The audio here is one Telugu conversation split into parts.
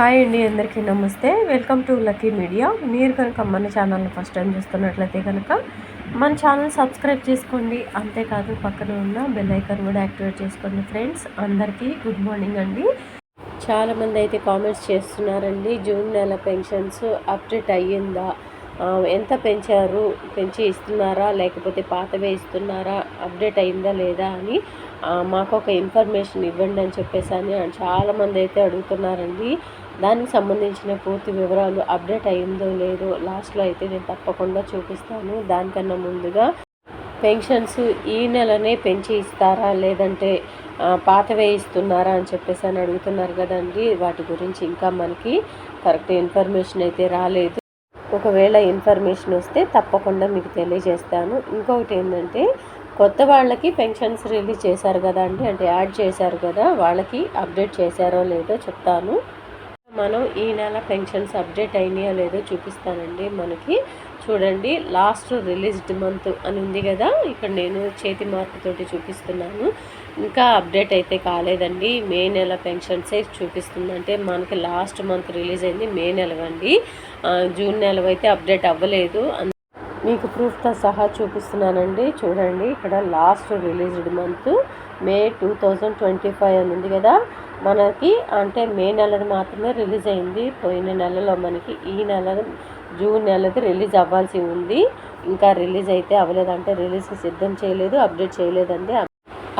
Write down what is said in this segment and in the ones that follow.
హాయ్ అండి అందరికీ నమస్తే. Welcome to lucky media. మీరు కనుక మన ఛానల్ని ఫస్ట్ టైం చూస్తున్నట్లయితే కనుక మన ఛానల్ సబ్స్క్రైబ్ చేసుకోండి. అంతేకాదు పక్కన ఉన్న బెల్ ఐకాన్ కూడా యాక్టివేట్ చేసుకోండి ఫ్రెండ్స్. అందరికీ గుడ్ మార్నింగ్ అండి. చాలామంది అయితే కామెంట్స్ చేస్తున్నారండి జూన్ నెల పెన్షన్స్ అప్డేట్ అయ్యిందా? ఎంత పెంచారు? పెంచి ఇస్తున్నారా? లేకపోతే పాతవే ఇస్తున్నారా? అప్డేట్ అయిందా లేదా అని మాకు ఒక ఇన్ఫర్మేషన్ ఇవ్వండి అని చెప్పేసి అని చాలామంది అయితే అడుగుతున్నారండి. దానికి సంబంధించిన పూర్తి వివరాలు అప్డేట్ అయిందో లేదో లాస్ట్లో అయితే నేను తప్పకుండా చూపిస్తాను. దానికన్నా ముందుగా పెన్షన్స్ ఈ నెలనే పెంచి ఇస్తారా? లేదంటే పాతవే ఇస్తున్నారా అని చెప్పేసి అని అడుగుతున్నారు కదండి. వాటి గురించి ఇంకా మనకి కరెక్ట్ ఇన్ఫర్మేషన్ అయితే రాలేదు. ఒకవేళ ఇన్ఫర్మేషన్ వస్తే తప్పకుండా మీకు తెలియజేస్తాను. ఇంకొకటి ఏంటంటే కొత్త వాళ్ళకి పెన్షన్స్ రిలీజ్ చేశారు కదా అండి అంటే యాడ్ చేశారు కదా వాళ్ళకి అప్డేట్ చేశారో లేదో చెప్తాను. మనం ఈ నెల పెన్షన్స్ అప్డేట్ అయినాయో లేదో చూపిస్తానండి మనకి. చూడండి లాస్ట్ రిలీజ్డ్ మంత్ అని ఉంది కదా ఇక్కడ నేను చేతి మార్పుతోటి చూపిస్తున్నాను. ఇంకా అప్డేట్ అయితే కాలేదండి మే నెల పెన్షన్సే చూపిస్తుంది. అంటే మనకి లాస్ట్ మంత్ రిలీజ్ అయింది మే నెల అండి జూన్ నెల అయితే అప్డేట్ అవ్వలేదు. మీకు ప్రూఫ్తో సహా చూపిస్తున్నానండి. చూడండి ఇక్కడ last released month May two thousand twenty five అని ఉంది కదా. మనకి అంటే మే నెలది మాత్రమే రిలీజ్ అయింది. పోయిన నెలలో మనకి ఈ నెల జూన్ నెలది రిలీజ్ అవ్వాల్సి ఉంది. ఇంకా రిలీజ్ అయితే అవ్వలేదు అంటే సిద్ధం చేయలేదు అప్డేట్ చేయలేదండి.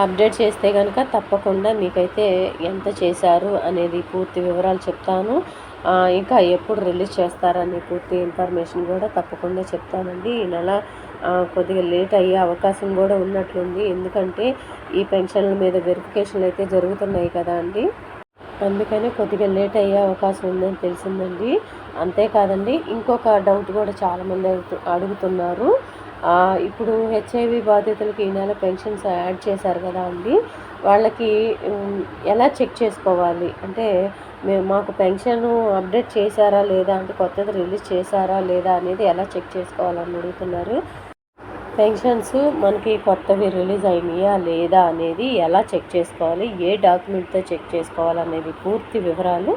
అప్డేట్ చేస్తే కనుక తప్పకుండా మీకైతే ఎంత చేశారు అనేది పూర్తి వివరాలు చెప్తాను. ఇంకా ఎప్పుడు రిలీజ్ చేస్తారనే పూర్తి ఇన్ఫర్మేషన్ కూడా తప్పకుండా చెప్తానండి. ఈ నెల కొద్దిగా లేట్ అయ్యే అవకాశం కూడా ఉన్నట్లుంది. ఎందుకంటే ఈ పెన్షన్ల మీద వెరిఫికేషన్లు అయితే జరుగుతున్నాయి కదా అండి. అందుకని కొద్దిగా లేట్ అయ్యే అవకాశం ఉందని తెలిసిందండి. అంతేకాదండి ఇంకొక డౌట్ కూడా చాలామంది అడుగుతున్నారు. ఇప్పుడు హెచ్ఐవి బాధితులకి ఈ నెల పెన్షన్స్ యాడ్ చేశారు కదా అండి వాళ్ళకి ఎలా చెక్ చేసుకోవాలి? అంటే మేము మాకు పెన్షన్ అప్డేట్ చేశారా లేదా అంటే కొత్తది రిలీజ్ చేశారా లేదా అనేది ఎలా చెక్ చేసుకోవాలని అడుగుతున్నారు. పెన్షన్స్ మనకి కొత్తవి రిలీజ్ అయినాయా లేదా అనేది ఎలా చెక్ చేసుకోవాలి? ఏ డాక్యుమెంట్తో చెక్ చేసుకోవాలనేది పూర్తి వివరాలు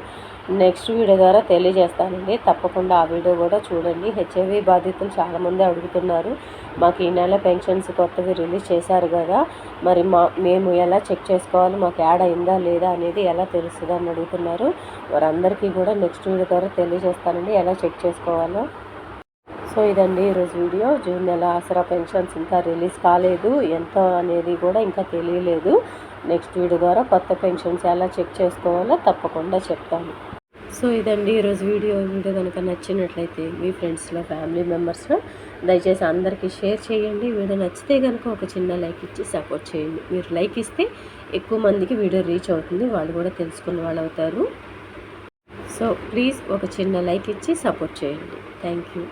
నెక్స్ట్ వీడియో ద్వారా తెలియజేస్తానండి. తప్పకుండా ఆ వీడియో కూడా చూడండి. హెచ్ఐవి బాధితులు చాలామంది అడుగుతున్నారు మాకు ఈ నెల పెన్షన్స్ కొత్తవి రిలీజ్ చేశారు కదా మరి మా మేము ఎలా చెక్ చేసుకోవాలి? మాకు యాడ్ అయిందా లేదా అనేది ఎలా తెలుస్తుందా అని అడుగుతున్నారు. వారందరికీ కూడా నెక్స్ట్ వీడియో ద్వారా తెలియజేస్తానండి. ఎలా చెక్ చేసుకోవాలో. సో ఇదండి ఈరోజు వీడియో. జూన్ నెల ఆసరా పెన్షన్స్ ఇంకా రిలీజ్ కాలేదు. ఎంత అనేది కూడా ఇంకా తెలియలేదు. నెక్స్ట్ వీడియో ద్వారా కొత్త పెన్షన్స్ ఎలా చెక్ చేసుకోవాలో తప్పకుండా చెప్తాను. సో ఇదండి ఈరోజు వీడియో. వీడియో కనుక నచ్చినట్లయితే మీ ఫ్రెండ్స్లో ఫ్యామిలీ మెంబర్స్లో దయచేసి అందరికీ షేర్ చేయండి. వీడియో నచ్చితే కనుక ఒక చిన్న లైక్ ఇచ్చి సపోర్ట్ చేయండి. మీరు లైక్ ఇస్తే ఎక్కువ మందికి వీడియో రీచ్ అవుతుంది. వాళ్ళు కూడా తెలుసుకున్న వాళ్ళు అవుతారు. సో ప్లీజ్ ఒక చిన్న లైక్ ఇచ్చి సపోర్ట్ చేయండి. Thank you.